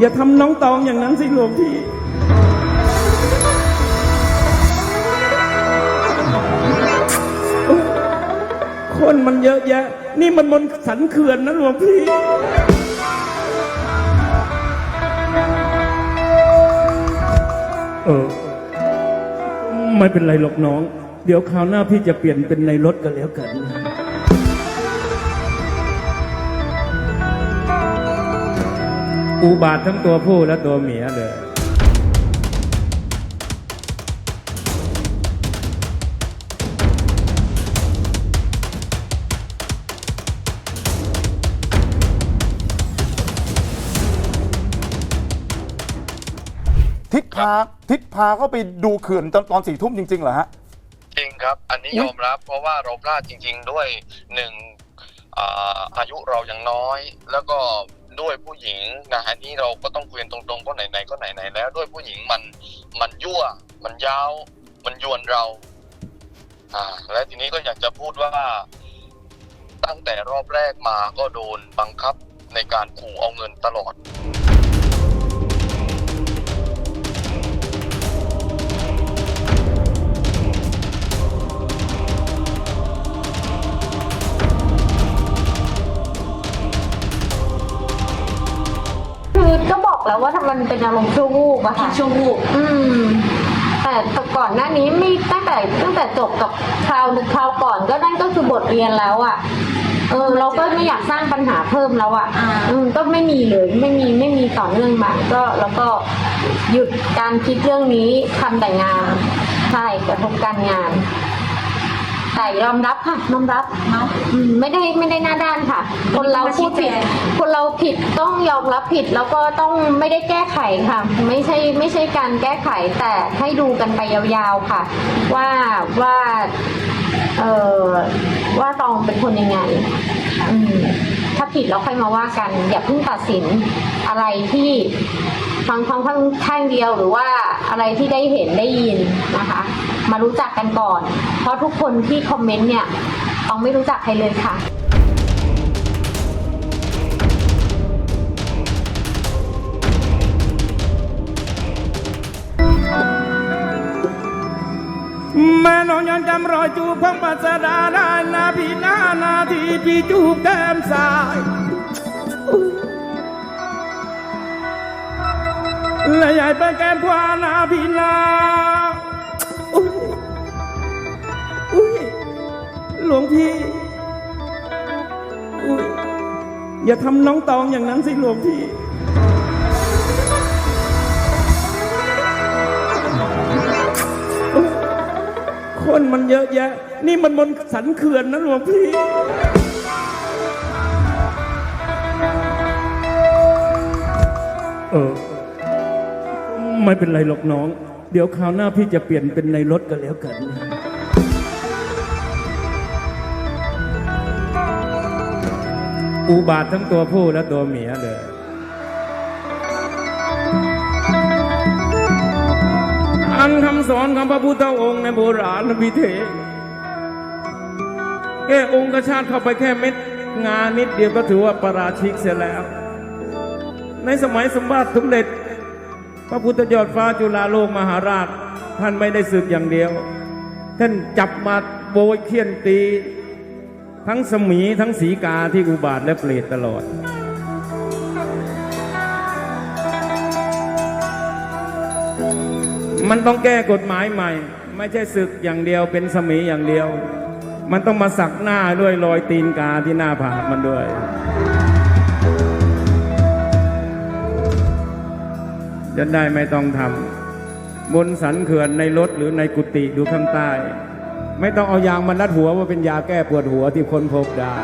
อย่าทำน้องตองอย่างนั้นสิหลวงพี่ คนมันเยอะแยะ นี่มันบนสันเขื่อนนะหลวงพี่ เออ ไม่เป็นไรหรอกน้อง เดี๋ยวคราวหน้าพี่จะเปลี่ยนเป็นในรถกันแล้วกัน อุบาททั้งตัวผู้และตัวเมียเลยทิศพาทิศพาก็ไปดูเขื่อนตอนตอนสี่ทุ่มจริงๆเหรอฮะ จริงครับ อันนี้อุ๊ยยอมรับเพราะว่าเราพลาดจริง ๆ ด้วยหนึ่งอ่าอายุเรายังน้อย แล้วก็ ด้วยผู้หญิงนะฮะนี่เราก็ต้องคุยนตรงๆก็ไหนๆก็ไหนๆแล้ว ด้วยผู้หญิงมันมันยั่ว มันยาว มันยวนเราอ่าและทีนี้ก็อยากจะพูดว่า ตั้งแต่รอบแรกมาก็โดนบังคับในการขู่เอาเงินตลอด แล้วว่ามันเป็นอารมณ์ชั่ววูบอะค่ะชั่ววูบอืม แต่แต่ก่อนหน้านี้ไม่ตั้งแต่ตั้งแต่จบกับคราวคราวก่อนก็นั่นก็คือบทเรียนแล้วอะเออเราก็ไม่อยากสร้างปัญหาเพิ่มแล้วอะอ่า อืมก็ไม่มีเลยไม่มีไม่มีต่อเนื่องมาก็แล้วก็หยุดการคิดเรื่องนี้ทำแต่งานใช่กระทบการงาน แต่ยอมรับค่ะยอมรับเนาะอืมไม่ได้ไม่ได้หน้าด้านค่ะ คนเราพูดผิดมาชี้แจงคนเราผิดต้องยอมรับผิดแล้วก็ต้องไม่ได้แก้ไขค่ะ ไม่ใช่ไม่ใช่การแก้ไขแต่ให้ดูกันไปยาวๆค่ะ ว่าว่า เออว่าตองเป็นคนยังไง อืม ถ้าผิดแล้วค่อยมาว่ากัน อย่าเพิ่งตัดสินอะไรที่ฟังฟังข้างข้างเดียวหรือว่าอะไรที่ได้เห็นได้ยินนะคะ มารู้จักกันก่อน เพราะทุกคนที่คอมเมนต์เนี่ยต้องไม่รู้จักใครเลยค่ะ ม่น้องยังจำรอยจูบของปัสดาได้นาพี่นานาทีพี่จูบแก้มซ้าย และใหญ่เป็นแก้มขวานาพี่นาอุ๊ยหลวงพี่อุ๊ยอย่าทำน้องตองอย่างนั้นสิหลวงพี่ คนมันเยอะแยะ นี่มันบนสันเขื่อนนะหลวงพี่ เออ ไม่เป็นไรหรอกน้อง เดี๋ยวคราวหน้าพี่จะเปลี่ยนเป็นในรถกันแล้วกันอุบาททั้งตัวผู้และตัวเมียเลย อันคำสอนของพระพุทธองค์ในโบราณพิเทศแค่องค์กชาติเข้าไปแค่เม็ดงานนิดเดียวก็ถือว่าประราชิกเสียแล้ว ในสมัยสมบัติสมเด็จ พระพุทธยอดฟ้าจุฬาโลกมหาราช ท่านไม่ได้ศึกอย่างเดียว ท่านจับมาโบยเคี่ยนตี ทั้งสมีทั้งสีกาที่อุบาทและเปรตตลอด มันต้องแก้กฎหมายใหม่ ไม่ใช่ศึกอย่างเดียวเป็นสมีอย่างเดียว มันต้องมาสักหน้าด้วยรอยตีนกาที่หน้าผากมันด้วย จะได้ไม่ต้องทำบนสันเขื่อนในรถหรือในกุฏิดูข้างใต้ ไม่ต้องเอายางมารัดหัวว่าเป็นยาแก้ปวดหัวที่คนพบได้